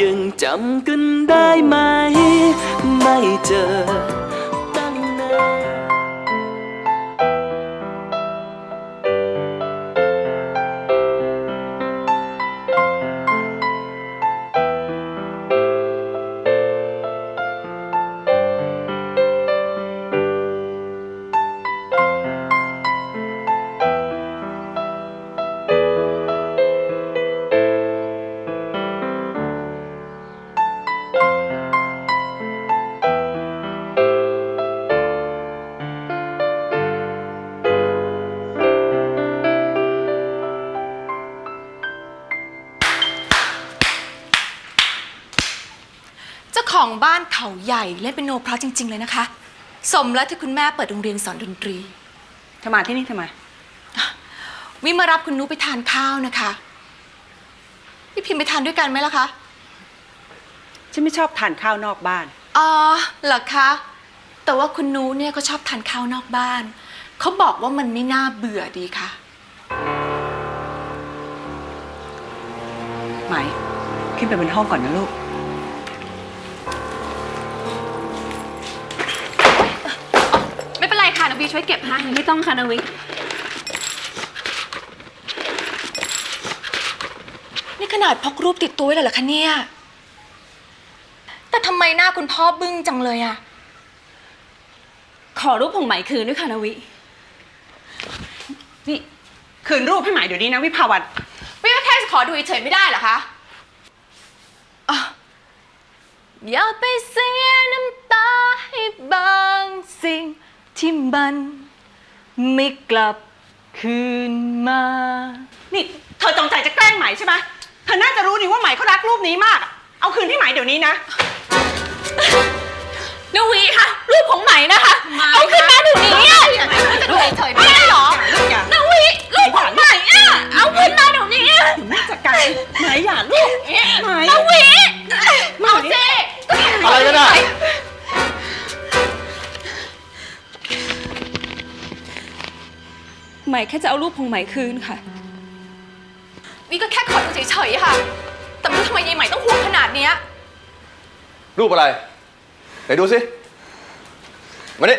ยังจำกันได้ไหม ไม่เจอตั้งนาน เจ้าของบ้านเขาใหญ่เล่นเป็นโนเพราะจริง ๆ เลยนะคะ สมแล้วที่คุณแม่เปิดโรงเรียนสอนดนตรีจะมาที่นี่ทำไม วิมารับคุณนุไปทานข้าวนะคะ พี่พิมพ์ไปทานด้วยกันไหมล่ะคะ ฉันไม่ชอบทานข้าวนอกบ้าน อ๋อเหรอคะ แต่ว่าคุณนุเนี่ยก็ชอบทานข้าวนอกบ้าน เขาบอกว่ามันไม่น่าเบื่อดีค่ะ ไหม ขึ้นไปบนห้องก่อนนะลูก ช่วยเก็บให้ไม่ต้องค่ะนวีนี่ขนาดพกรูปติดตัวไว้เลยเหรอคะเนี่ย แต่ทำไมหน้าคุณพ่อบึ้งจังเลยอะขอรูปของไหมคืนด้วยค่ะนาวิ นี่คืนรูปให้ใหม่เดี๋ยวนี้นะวิภาวัน วิว่าแค่จะขอดูเฉยๆไม่ได้เหรอคะอะอย่าไปเสีย มัน ไม่กลับคืนมา นี่เธอจงใจจะแกล้งไหมใช่ไหมเธอน่าจะรู้นี่ว่าไหมเขารักรูปนี้มากอะเอาคืนให้ไหมเดี๋ยวนี้นะ หมแค่จะเอารูปของไหมคืนค่ะวิก็แค่ขอดูเฉยๆค่ะ แต่ไม่รู้ทำไมยายใหม่ต้องห่วงขนาดเนี้ย รูปอะไร ไหนดูสิมานี่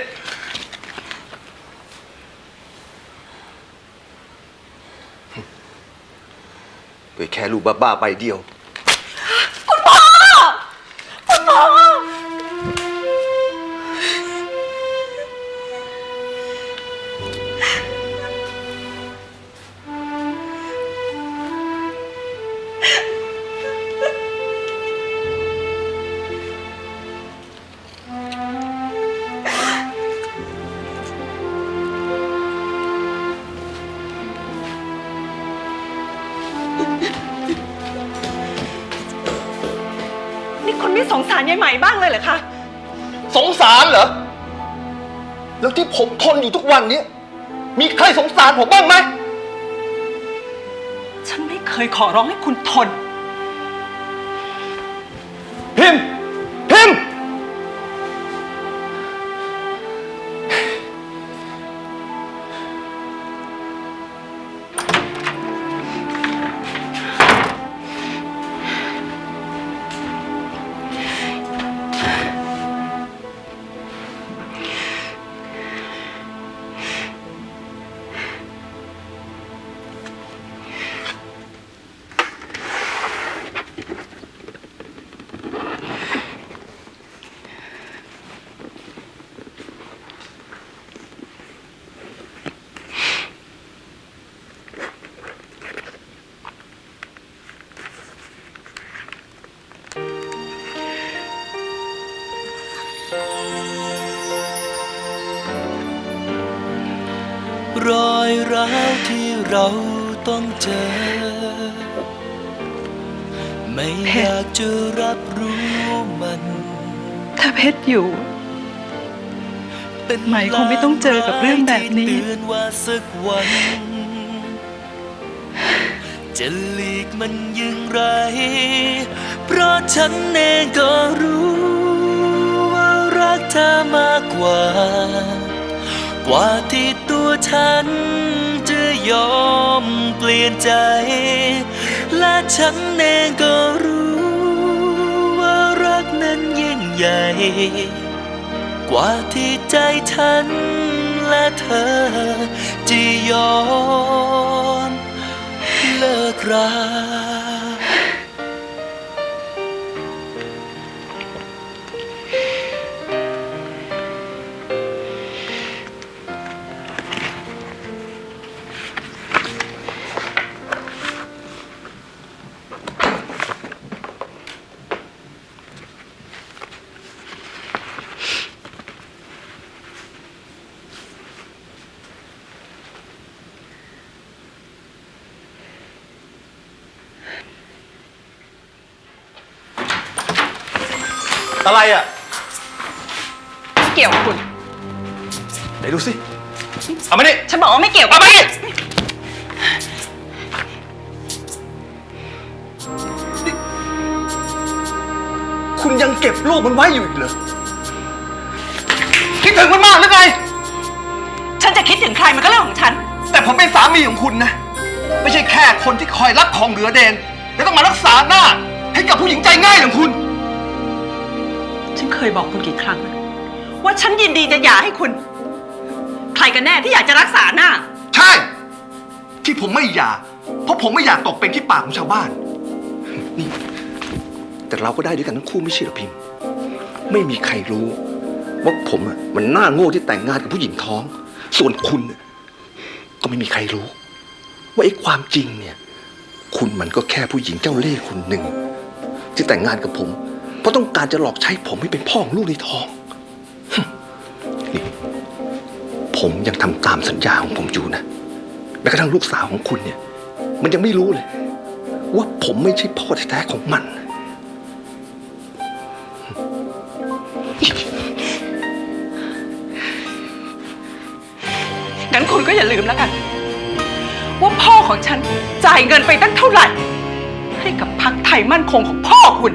เปิดแค่รูปบ้าๆใบเดียว สงสารยายใหม่บ้างเลยเหรอคะ สงสารเหรอ แล้วที่ผมทนอยู่ทุกวันนี้ มีใครสงสารผมบ้างไหม ฉันไม่เคยขอร้องให้คุณทน รอยร้าวที่เราต้องเจอ ไม่อยากจะรับรู้มัน ถ้าเพชรอยู่เป็นไหมคงไม่ต้องเจอกับเรื่องแบบนี้ที่เตือนว่าสักวันจะหลีกมันอยังไร เพราะฉันเองก็รู้ว่ารักเธอมากกว่า กว่าที่ตัวฉันจะยอมเปลี่ยนใจ และฉันเองก็รู้ว่ารักนั้นยิ่งใหญ่ กว่าที่ใจฉันและเธอจะยอมเลิกรา อะไรอะเกี่ยวกับคุณ ไหนดูสิ เอามานี่ฉันบอกว่าไม่เกี่ยวกับเอามานี่นี่คุณยังเก็บรูปมันไว้อยู่อีกเหรอ คิดถึงมันมากหรือไง ฉันจะคิดถึงใครมันก็เรื่องของฉัน แต่ผมเป็นสามีของคุณนะ ไม่ใช่แค่คนที่คอยรักของเหลือเดนและต้องมารักษาหน้าให้กับผู้หญิงใจง่ายอย่างคุณ ฉันเคยบอกคุณกี่ครั้งแล้วว่าฉันยินดีจะหย่าให้คุณ ใครกันแน่ที่อยากจะรักษาหน้า ใช่ ที่ผมไม่อยาเพราะผมไม่อยากตกเป็นที่ปากของชาวบ้าน นี่ แต่เราก็ได้ด้วยกันทั้งคู่ไม่ใช่เหรอพิมพ์ ไม่มีใครรู้ว่าผมอะมันหน้าโง่ที่แต่งงานกับผู้หญิงท้อง ส่วนคุณน่ะก็ไม่มีใครรู้ ว่าไอ้ความจริงเนี่ย คุณมันก็แค่ผู้หญิงเจ้าเล่ห์คนหนึ่งที่แต่งงานกับผม เพราะต้องการจะหลอกใช้ผมให้เป็นพ่อของลูกในท้องนี่ผมยังทำตามสัญญาของผมอยู่นะแม้กระทั่งลูกสาวของคุณเนี่ย มันยังไม่รู้เลย ว่าผมไม่ใช่พ่อแท้ๆของมันงั้นคุณก็อย่าลืมแล้วกัน ว่าพ่อของฉันจ่ายเงินไปตั้งเท่าไหร่ ให้กับพักไทยมั่นคงของพ่อคุณ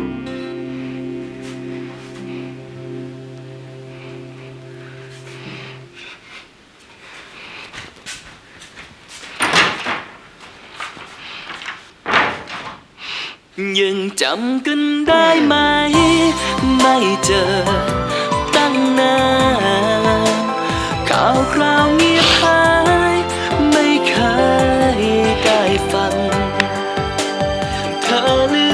ยังจำกันได้ไหม ไม่เจอตั้งนานข่าวคราวเงียบหาย ไม่เคยได้ฟัง เธอลื